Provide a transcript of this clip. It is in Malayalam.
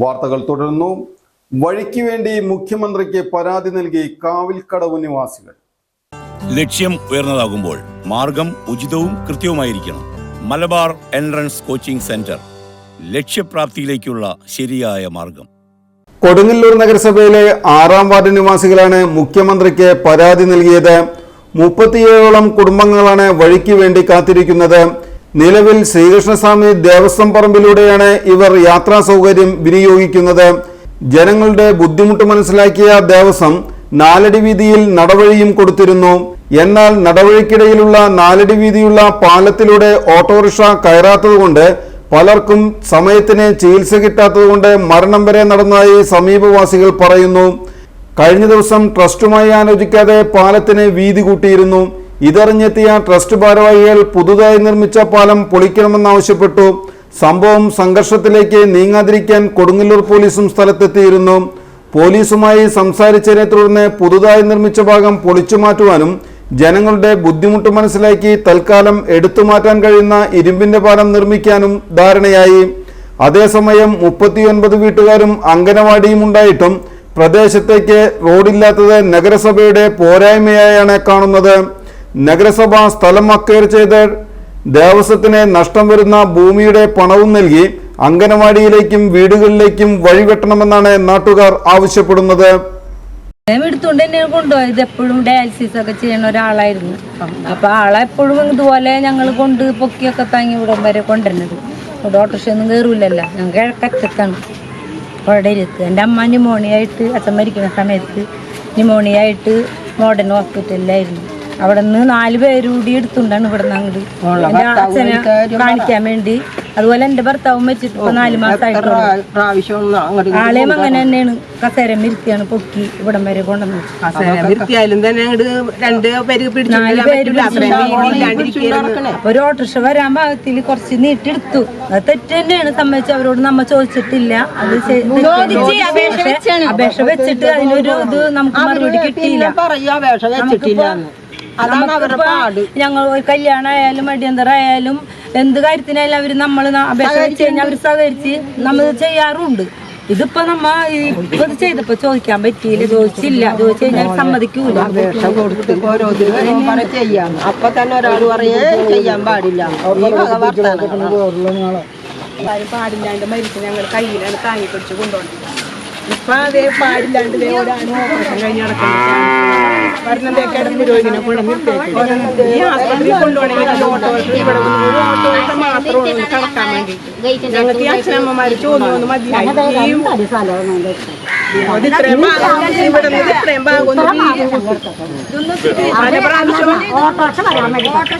വാർത്തകൾ തുടരുന്നു. വഴിക്ക് വേണ്ടി മുഖ്യമന്ത്രിക്ക് പരാതി നൽകി കാവിൽക്കടവ് നിവാസികൾ. ലക്ഷ്യം ഉയർന്നതാകുമ്പോൾ മാർഗം ഉചിതവും കൃത്യവുമായിരിക്കണം. Malabar entrance coaching centre. ലക്ഷ്യപ്രാപ്തിയിലേക്കുള്ള ശരിയായ മാർഗം. കൊടുങ്ങല്ലൂർ നഗരസഭയിലെ ആറാം വാർഡ് നിവാസികളാണ് മുഖ്യമന്ത്രിക്ക് പരാതി നൽകിയത്. മുപ്പത്തിയേഴോളം കുടുംബങ്ങളാണ് വഴിക്ക് വേണ്ടി കാത്തിരിക്കുന്നത്. നിലവിൽ ശ്രീകൃഷ്ണസ്വാമി ദേവസ്വം പറമ്പിലൂടെയാണ് ഇവർ യാത്രാ സൗകര്യം വിനിയോഗിക്കുന്നത്. ജനങ്ങളുടെ ബുദ്ധിമുട്ട് മനസ്സിലാക്കിയ ദേവസ്വം നാലടി വീതിയിൽ നടവഴിയും കൊടുത്തിരുന്നു. എന്നാൽ നടവഴിക്കിടയിലുള്ള നാലടി വീതിയുള്ള പാലത്തിലൂടെ ഓട്ടോറിക്ഷ കയറാത്തതുകൊണ്ട് പലർക്കും സമയത്തിന് ചികിത്സ കിട്ടാത്തതുകൊണ്ട് മരണം വരെ നടന്നതായി സമീപവാസികൾ പറയുന്നു. കഴിഞ്ഞ ദിവസം ട്രസ്റ്റുമായി ആലോചിക്കാതെ പാലത്തിന് വീതി കൂട്ടിയിരുന്നു. ഇതറിഞ്ഞെത്തിയ ട്രസ്റ്റ് ഭാരവാഹികൾ പുതുതായി നിർമ്മിച്ച പാലം പൊളിക്കണമെന്നാവശ്യപ്പെട്ടു. സംഭവം സംഘർഷത്തിലേക്ക് നീങ്ങാതിരിക്കാൻ കൊടുങ്ങല്ലൂർ പോലീസും സ്ഥലത്തെത്തിയിരുന്നു. പോലീസുമായി സംസാരിച്ചതിനെ തുടർന്ന് പുതുതായി നിർമ്മിച്ച ഭാഗം പൊളിച്ചു മാറ്റുവാനും ജനങ്ങളുടെ ബുദ്ധിമുട്ട് മനസ്സിലാക്കി തൽക്കാലം എടുത്തു മാറ്റാൻ കഴിയുന്ന ഇരുമ്പിന്റെ പാലം നിർമ്മിക്കാനും ധാരണയായി. അതേസമയം മുപ്പത്തിയൊൻപത് വീട്ടുകാരും അംഗനവാടിയും ഉണ്ടായിട്ടും പ്രദേശത്തേക്ക് റോഡില്ലാത്തത് നഗരസഭയുടെ പോരായ്മയായാണ് കാണുന്നത്. നഗരസഭ സ്ഥലം അക്വയർ ചെയ്ത് ദേവസ്വത്തിന് നഷ്ടം വരുന്ന ഭൂമിയുടെ പണവും നൽകി അംഗനവാടിയിലേക്കും വീടുകളിലേക്കും വഴിവെട്ടണമെന്നാണ് നാട്ടുകാർ ആവശ്യപ്പെടുന്നത്. ഞാൻ എടുത്തുകൊണ്ട് തന്നെ കൊണ്ടുപോയത് എപ്പോഴും ഡയാലിസിസ് ഒക്കെ ചെയ്യുന്ന ഒരാളായിരുന്നു. അപ്പൊ ആളെ എപ്പോഴും ഇതുപോലെ ഞങ്ങൾ കൊണ്ട് പൊക്കിയൊക്കെ താങ്ങി ഇവിടം വരെ കൊണ്ടുവരുന്നത്. ഇവിടെ ഓട്ടോറിക്ഷ ഒന്നും കയറൂലല്ല ഞാൻ കിഴക്കറ്റത്താണ് ഇരുത്ത് എന്റെ അമ്മ ന്യൂമോണിയായിട്ട് അച്ഛൻ മരിക്കുന്ന സമയത്ത് ന്യൂമോണിയായിട്ട് മോഡേൺ ഹോസ്പിറ്റലിലായിരുന്നു അവിടെ നിന്ന് നാല് പേര് കൂടി എടുത്തുണ്ടാണ് ഇവിടെ നിന്ന് അങ്ങോട്ട് അച്ഛനെ കാണിക്കാൻ വേണ്ടി. അതുപോലെ എന്റെ ഭർത്താവും വെച്ചിട്ട് ഇപ്പൊ നാല് മാസമായിട്ടുള്ളൂ ആളെയും അങ്ങനെ തന്നെയാണ്. കസേര ഇരുത്തിയാണ് പൊക്കി ഇവിടം വരെ കൊണ്ടുവന്നത്. കസേര വൃത്തിയായാലും തന്നെ അങ്ങോട്ട് രണ്ട് പേര് പിടിച്ചു നാല് പേര് ഒരു ഓട്ടോറിക്ഷ വരാൻ ഭാഗത്തിൽ കുറച്ച് നീട്ടിയെടുത്തു. അത് തെറ്റ് തന്നെയാണ്. സംബന്ധിച്ച് അവരോട് നമ്മ ചോദിച്ചിട്ടില്ല. അത് അപേക്ഷ വെച്ചിട്ട് അതിനൊരു ഇത് നമുക്ക് മറുപടി കിട്ടിയില്ല. പറയും അപേക്ഷ വെച്ചിട്ടില്ല അതാണ് അവരുടെ പാട്. ഞങ്ങൾ ഒരു കല്യാണം ആയാലും അടിയന്തരായാലും എന്ത് കാര്യത്തിനായാലും അവർ നമ്മൾ അപേക്ഷ കഴിഞ്ഞാൽ അവർ സഹകരിച്ച് നമ്മൾ ചെയ്യാറുണ്ട്. ഇതിപ്പോ നമ്മ ഇപ്പൊ ഇത് ചെയ്തപ്പോ ചോദിക്കാൻ പറ്റിയില്ല ചോദിച്ചില്ല. ചോദിച്ചു കഴിഞ്ഞാൽ സമ്മതിക്കൂല. അപേക്ഷ കൊടുത്ത് ഓരോരുത്തരും പറ ചെയ്യാം. അപ്പൊ തന്നെ ഒരാൾ പറയേ ചെയ്യാൻ പാടില്ല. പാടില്ലാണ്ട് മരിച്ച് ഞങ്ങൾ കയ്യിലാണ് താങ്ങി പിടിച്ച് കൊണ്ടുപോകുന്നത്. ഇപ്പൊ അതേ പാടില്ലാണ്ട് ദേ ഒരാണ് ഓപ്പറേഷൻ കഴിഞ്ഞ് നടക്കുന്നത് വരുന്നതേക്കാട് പുരോഗതിനെ കൊണ്ട് നിർത്തിയേക്ക്. ഈ ആസ്പത്രിയിൽ കൊണ്ടുപോകണമെങ്കിൽ ഓട്ടോറിക്ഷ ഇവിടെ കടക്കാൻ വേണ്ടിയിട്ട് ഞങ്ങൾക്ക് ഈ മതിയായി. ഇത്രയും ഭാഗം ഇവിടെ നിന്ന് ഇത്രയും ഭാഗം ഒന്ന് വീതി പ്രാവശ്യം